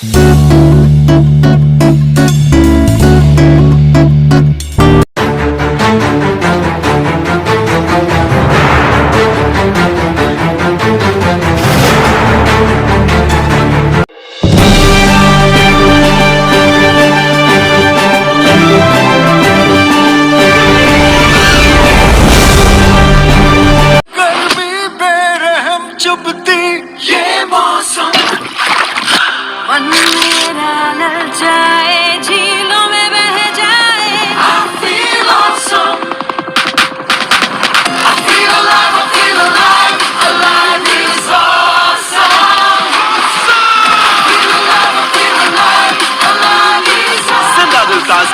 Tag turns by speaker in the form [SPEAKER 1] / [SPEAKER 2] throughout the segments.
[SPEAKER 1] Thank you.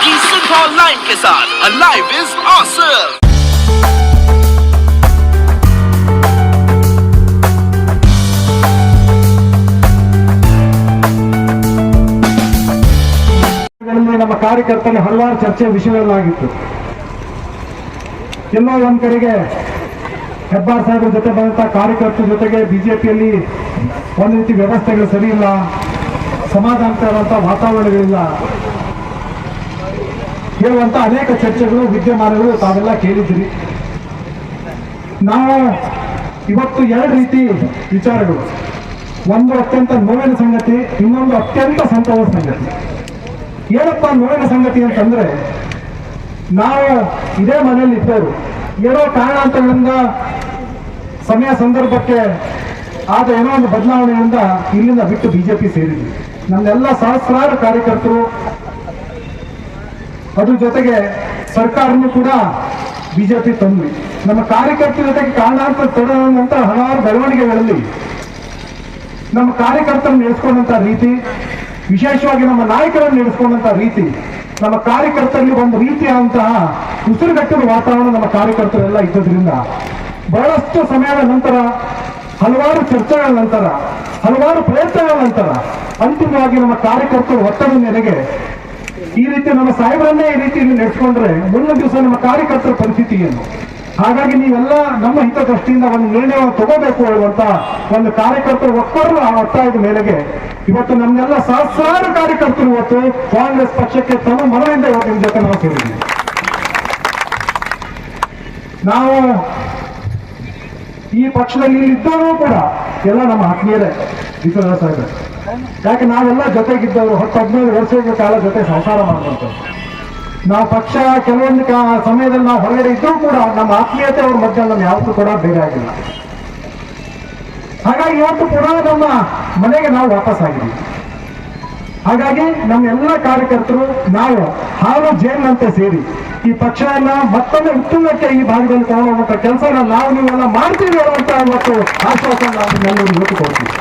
[SPEAKER 1] की Cinthol line के साथ अलाइव इज ऑसम
[SPEAKER 2] ಗಳಲ್ಲಿ ನಮ್ಮ ಕಾರ್ಯಕರ್ತನ ಹಲವಾರು ಚರ್ಚೆ ವಿಷಯಗಳಾಗಿತ್ತು ಎಲ್ಲೋ ಒಂದ್ ಕಡೆಗೆ ಹೆಬ್ಬಾರ್ ಸಾಹೇಬ್ರ ಜೊತೆ ಬಂದಂತ ಕಾರ್ಯಕರ್ತರ ಜೊತೆಗೆ ಬಿಜೆಪಿಯಲ್ಲಿ ಒಂದು ರೀತಿ ವ್ಯವಸ್ಥೆಗಳು ಸರಿ ಇಲ್ಲ ಸಮಾಧಾನಕರಂತ ವಾತಾವರಣಗಳಿಲ್ಲ ಹೇಳುವಂತ ಅನೇಕ ಚರ್ಚೆಗಳು, ವಿದ್ಯಮಾನಗಳು ತಾವೆಲ್ಲ ಕೇಳಿದ್ದೀರಿ. ನಾವು ಇವತ್ತು ಎರಡು ರೀತಿ ವಿಚಾರಗಳು. ಒಂದು ಅತ್ಯಂತ ನೋವಿನ ಸಂಗತಿ, ಇನ್ನೊಂದು ಅತ್ಯಂತ ಸಂತೋಷ ಸಂಗತಿ. ಏನಪ್ಪ ನೋವಿನ ಸಂಗತಿ ಅಂತಂದ್ರೆ, ನಾವು ಇದೇ ಮನೆಯಲ್ಲಿ ಇದ್ದೇವೆ ಏನೋ ಕಾರಣಾಂತರಗಳಿಂದ ಸಮಯ ಸಂದರ್ಭಕ್ಕೆ ಆದ ಏನೋ ಒಂದು ಬದಲಾವಣೆಯಿಂದ ಇಲ್ಲಿಂದ ಬಿಟ್ಟು ಬಿಜೆಪಿ ಸೇರಿದ್ವಿ. ನಮ್ಮೆಲ್ಲ ಸಹಸ್ರಾರು ಕಾರ್ಯಕರ್ತರು ಅದ್ರ ಜೊತೆಗೆ ಸರ್ಕಾರನೂ ಕೂಡ ಬಿಜೆಪಿ ತಂದ್ವಿ ನಮ್ಮ ಕಾರ್ಯಕರ್ತರ ಜೊತೆಗೆ ಕಾರಣಾಂತರ ತಡೆಯುವಂತ ಹಲವಾರು ಬೆಳವಣಿಗೆಗಳಲ್ಲಿ ನಮ್ಮ ಕಾರ್ಯಕರ್ತರನ್ನು ನಡೆಸ್ಕೊಂಡಂತ ರೀತಿ, ವಿಶೇಷವಾಗಿ ನಮ್ಮ ನಾಯಕರನ್ನು ನಡೆಸ್ಕೊಂಡಂತ ರೀತಿ, ನಮ್ಮ ಕಾರ್ಯಕರ್ತರಲ್ಲಿ ಒಂದು ರೀತಿಯಾದಂತಹ ಉಸಿರುಗಟ್ಟಿದ ವಾತಾವರಣ ನಮ್ಮ ಕಾರ್ಯಕರ್ತರೆಲ್ಲ ಇದ್ದದ್ರಿಂದ ಬಹಳಷ್ಟು ಸಮಯದ ನಂತರ, ಹಲವಾರು ಚರ್ಚೆಗಳ ನಂತರ, ಹಲವಾರು ಪ್ರಯತ್ನಗಳ ನಂತರ, ಅಂತಿಮವಾಗಿ ನಮ್ಮ ಕಾರ್ಯಕರ್ತರು ಒತ್ತಡ ಮೇರೆಗೆ ಈ ರೀತಿ ನಮ್ಮ ಸಾಹೇಬರನ್ನೇ ಈ ರೀತಿ ನಡೆಸ್ಕೊಂಡ್ರೆ ಮುಂದಿನ ದಿವಸ ನಮ್ಮ ಕಾರ್ಯಕರ್ತರ ಪರಿಸ್ಥಿತಿ ಏನು ಹಾಗಾಗಿ ನೀವೆಲ್ಲ ನಮ್ಮ ಹಿತದೃಷ್ಟಿಯಿಂದ ಒಂದು ನಿರ್ಣಯವನ್ನು ತಗೋಬೇಕು ಹೇಳುವಂತ ಒಂದು ಕಾರ್ಯಕರ್ತರು ಒಕ್ಕರು ಆ ಒತ್ತಾಯದ ಮೇಲೆಗೆ ಇವತ್ತು ನಮ್ಮೆಲ್ಲ ಸಹಸ್ರಾರು ಕಾರ್ಯಕರ್ತರು ಇವತ್ತು ಕಾಂಗ್ರೆಸ್ ಪಕ್ಷಕ್ಕೆ ತಮ್ಮ ಮನವಿಂದ ಇವತ್ತು ನಿಮ್ಮ ಜೊತೆ ನಾವು ಸೇರಿದ್ದೀವಿ ನಾವು ಈ ಪಕ್ಷದಲ್ಲಿ ಇದ್ದವರು ಕೂಡ ಎಲ್ಲ ನಮ್ಮ ಆತ್ಮೀಯರೇ ವಿಶ್ವನಾಥ ಸಾಹೇಬ್ರೆ. ಯಾಕೆ ನಾವೆಲ್ಲ ಜೊತೆಗಿದ್ದವರು? ಹತ್ತು ಹದಿನೈದು ವರ್ಷಗಳ ಕಾಲ ಜೊತೆ ಸಂಸಾರ ಮಾಡುವಂಥದ್ದು ನಾವು ಪಕ್ಷ, ಕೆಲವೊಂದು ಸಮಯದಲ್ಲಿ ನಾವು ಹೊರಗಡೆ ಇದ್ದರೂ ಕೂಡ ನಮ್ಮ ಆತ್ಮೀಯತೆ ಅವ್ರ ಮಧ್ಯೆ ನಮ್ಮ ಯಾವತ್ತೂ ಕೂಡ ಬೇರೆ ಆಗಿಲ್ಲ. ಹಾಗಾಗಿ ಇವತ್ತು ಕೂಡ ನಮ್ಮ ಮನೆಗೆ ನಾವು ವಾಪಸ್ ಆಗಿದ್ದೀವಿ. ಹಾಗಾಗಿ ನಮ್ಮ ಎಲ್ಲ ಕಾರ್ಯಕರ್ತರು, ನಾವು ಹಾಲು ಜೇನಂತೆ ಸೇರಿ ಈ ಪಕ್ಷವನ್ನ ಮತ್ತೊಮ್ಮೆ ಉತ್ತುಂಗಕ್ಕೆ ಈ ಭಾಗದಲ್ಲಿ ತಗೊಳ್ಳುವಂತ ಕೆಲಸನ ನಾವು ನೀವೆಲ್ಲ ಮಾಡ್ತೀವಿ ಅನ್ನುವಂತ ಮತ್ತು ಆಶ್ವಾಸನ ನಾವು ಇವತ್ತು ಕೊಡ್ತೀವಿ